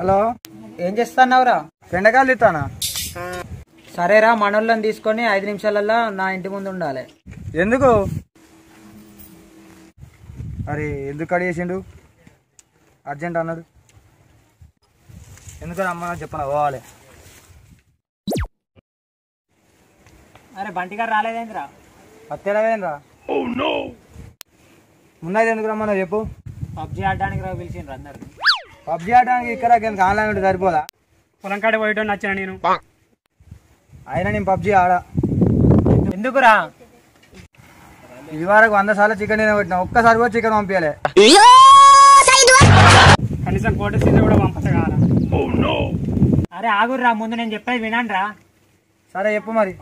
Hello ఏం చేస్తున్నావురా? బెండకాయలు ఇస్తానా సరేరా మనోళ్ళని తీసుకొని ఐదు నిమిషాలలో నా ఇంటి ముందు ఉండాలి. ఎందుకు? అరే ఎందుకు అడిగేసిండు అర్జెంట్ అన్నాడు. ఎందుకు అమ్మ చెప్పనా పోవాలి. అరే బంటిగారు రాలేదేంద్రా? పత్తేడవేంరా ముందైతే ఎందుకు రమ్మన్నా చెప్పు. పబ్జీ ఆడడానికి రా పిలిచిండ్రు అందరు పబ్జీ ఆడడానికి ఇక్కడ గేమ్స్ ఆన్లైన్ ఉంటే సరిపోదా? పొలం కాడ పోయటం నచ్చిన నేను. అయినా నేను పబ్జీ ఆడా. ఎందుకురా? ఇది వరకు వంద సార్లు చికెన్ పెట్టినా ఒక్కసారి కూడా చికెన్ పంపించాలి కనీసం కోట సీజన్ కూడా పంపత కావాలా అరే ఆగుర్రా ముందు నేను చెప్పేది వినండి రా సరే చెప్పు మరి.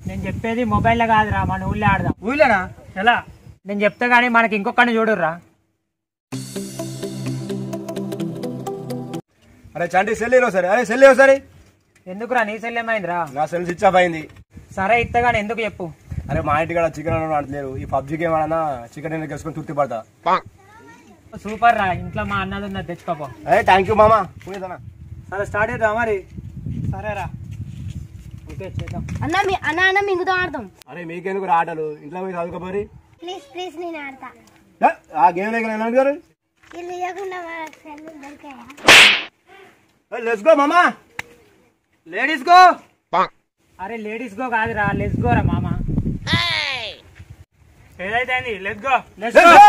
నేను చెప్పేది మొబైల్లో కాదురా మన ఊళ్ళో ఆడదాం. ఊళ్ళేనా? ఎలా? నేను చెప్తే గానీ మనకి ఇంకొకరిని చూడుర్రా. అరే చంటి సెల్ సరే. అరే సెల్ సరే. ఎందుకురా నీ సెల్ ఏమైందిరా? నా సెల్ స్విచ్ ఆఫ్ అయింది. సరే ఇత్తగాని ఎందుకు చెప్పు. అరే మా ఇంటి కాడ చికెన్ ఆడలేరు ఈ పబ్జీ గేమ్ ఆడనా చికెన్ ఎందుకు వేసుకొని తృప్తి పడతా. సూపర్ రా ఇంట్లో మా అన్నది ఉన్నది తెచ్చుకోపో. అరే థ్యాంక్ యూ మామా. పోయేదనా సరే స్టార్ట్ చేద్దాం మరి? సరేరా. ఓకే చేద్దాం. అన్న మీ అన్న అన్న మింగుతో ఆడతాం అరే మీకెందుకు ఆటలు? ఇంట్లో పోయి చదువుకోపోరి ప్లీజ్ ప్లీజ్ నేను ఆడతా. ఆ గేమ్ లేక ఎలా గారు వీళ్ళు ఇవ్వకుండా సెల్ దొరికాయా? లెట్స్ గో మామా. లేడీస్ గో అరే లేడీస్ గో కాదురా లెస్ గో రా మామ. ఏదైతే అయింది let go let's Let's go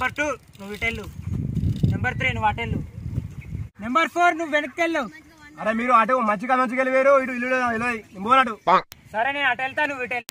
number two నువ్వు ఇటెళ్ళు. నెంబర్ త్రీ నువ్వు అటెళ్ళు. నెంబర్ ఫోర్ నువ్వు వెనక్కెళ్ళు. అరే మీరు అటు మంచిగా మంచిగా వెళ్ళిపోయారు ఇటు ఇల్లు సరే నేను అటు వెళ్తా నువ్వు ఇటెళ్ళు.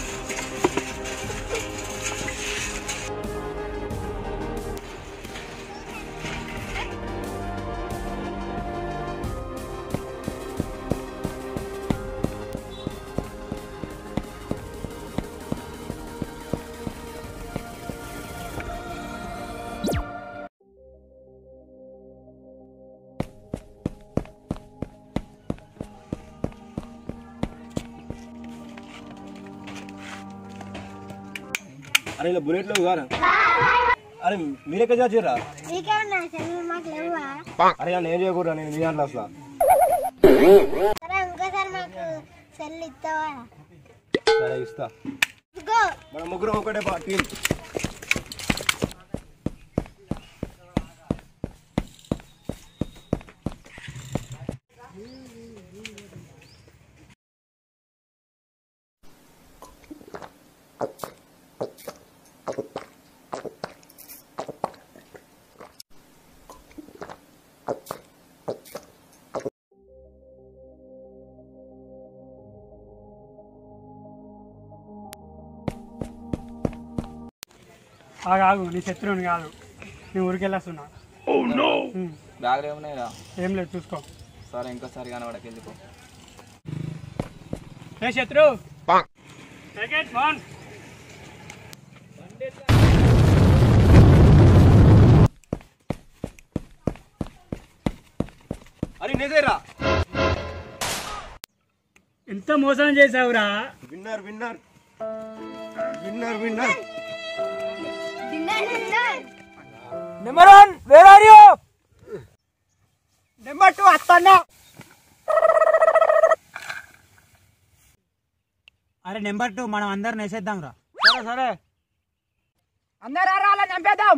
అరే ఆపురా నెంబర్ వన్ కండి అరే ఇలా మీరెక్కడ లేవా? అరే నేను ఏం చేయకూడదు నేను మీ దాంట్లో అసలు. సరే ఇస్తా. మన ముగ్గురం ఒకటే టీం. ఆగు ఆగు నీ శత్రువుని కాదు. నీ ఊరికి వెళ్ళొస్తున్నా బ్యాగ్లో ఏమున్నాయిరా ఏం లేదు చూసుకో. సరే ఇంకోసారి కనబడకి వెళ్ళిపో. ఏ శత్రు? Take it, man. అరే నేదేరా ఎంత మోసం చేసావురా winner winner. Winner winner. Number one where are you number two అత్తన్నా అరే నెంబర్ టూ మనం అందరిని వేసేద్దాం రా సరే సరే. అందరు రాలా చంపేద్దాం.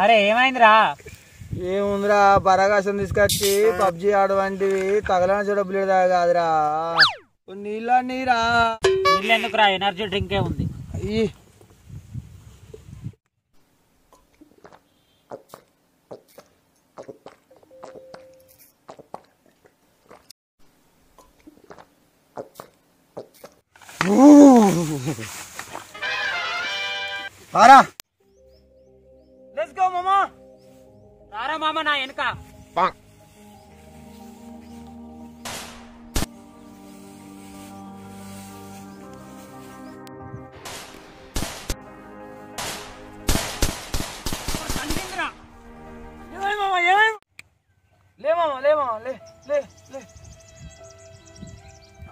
అరే ఏమైందిరా? ఏముందిరా పరాకాశం తీసుకొచ్చి పబ్జి ఆడవంటివి తగలని చూడ కాదురా. నీళ్ళ నీరా నీళ్ళు ఎందుకురా ఎనర్జీ డ్రింకే ఉంది. అయ్యి పారా మామ నా వెనక లే మామ లే మామ లే లే లే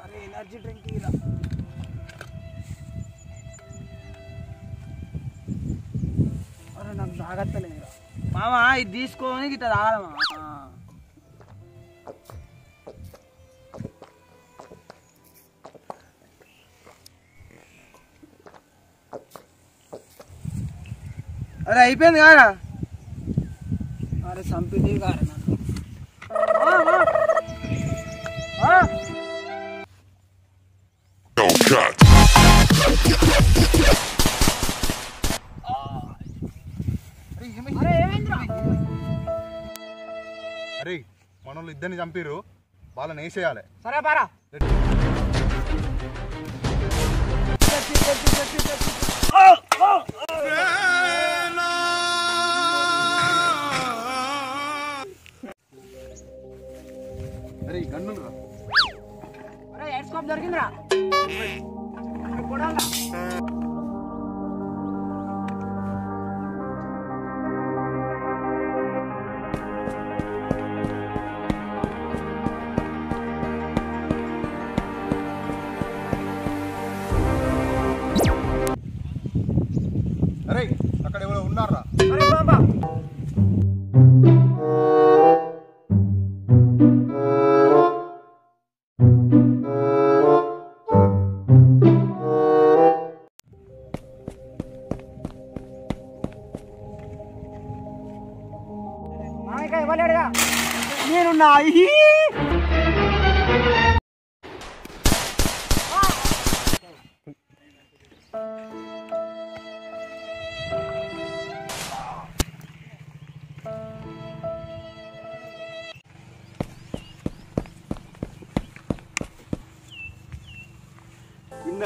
అరే ఎనర్జీ డ్రింక్ ఇలా అరే నాకు తాగత్తలేదురా మామ ఇది తీసుకొని ఇట్లా తాగాల మామ అరే అయిపోయింది కారా అరే చంపింది కారా ఇద్దరిని చంపిర్రు. వాళ్ళని వేసేయాలి. సరే పారా. అరే గన్నులు రా. అరే హెడ్ స్కోప్ దొరికిందిరా.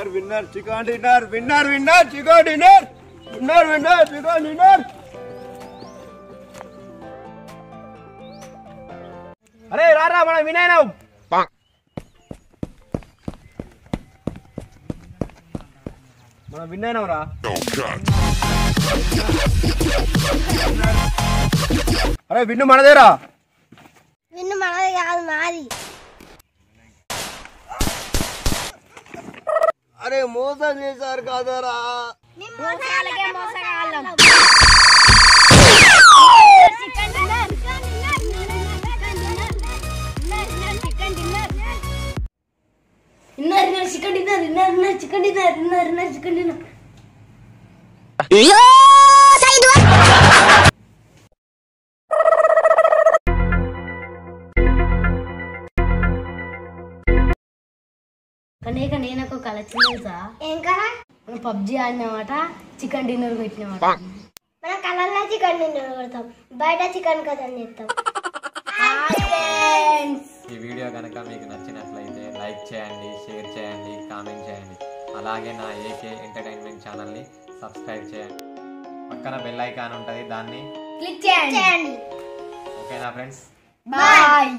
Winner winner chicken dinner winner winner chicken dinner winner winner chicken dinner అరే రారా మనం వినయనాం మనం విన్నైనాం రా అరే విన్ను మనదేరా విన్ను మనది కాదు మాది అరే మోసం చేశారు కాదరా. Chicken dinner chicken dinner chicken dinner chicken dinner chicken dinner కనేక నేను ఒక కళ తెలుసా కదా మనం పబ్జి ఆడినామాట చికెన్ డిన్నర్ పెట్టినామాట. మన కలర్లో చికెన్ డిన్నర్ కొడతాం. బయట చికెన్ కథ చేస్తాం. ఈ వీడియో కనుక మీకు నచ్చినట్లయితే లైక్ చేయండి షేర్ చేయండి కామెంట్ చేయండి. అలాగే నా ఏకే ఎంటర్టైన్మెంట్ ఛానల్ని సబ్స్క్రైబ్ చేయండి. పక్కన బెల్ ఐకాన్ ఉంటుంది దాన్ని క్లిక్ చేయండి. చేయండి. ఓకేనా ఫ్రెండ్స్? బాయ్.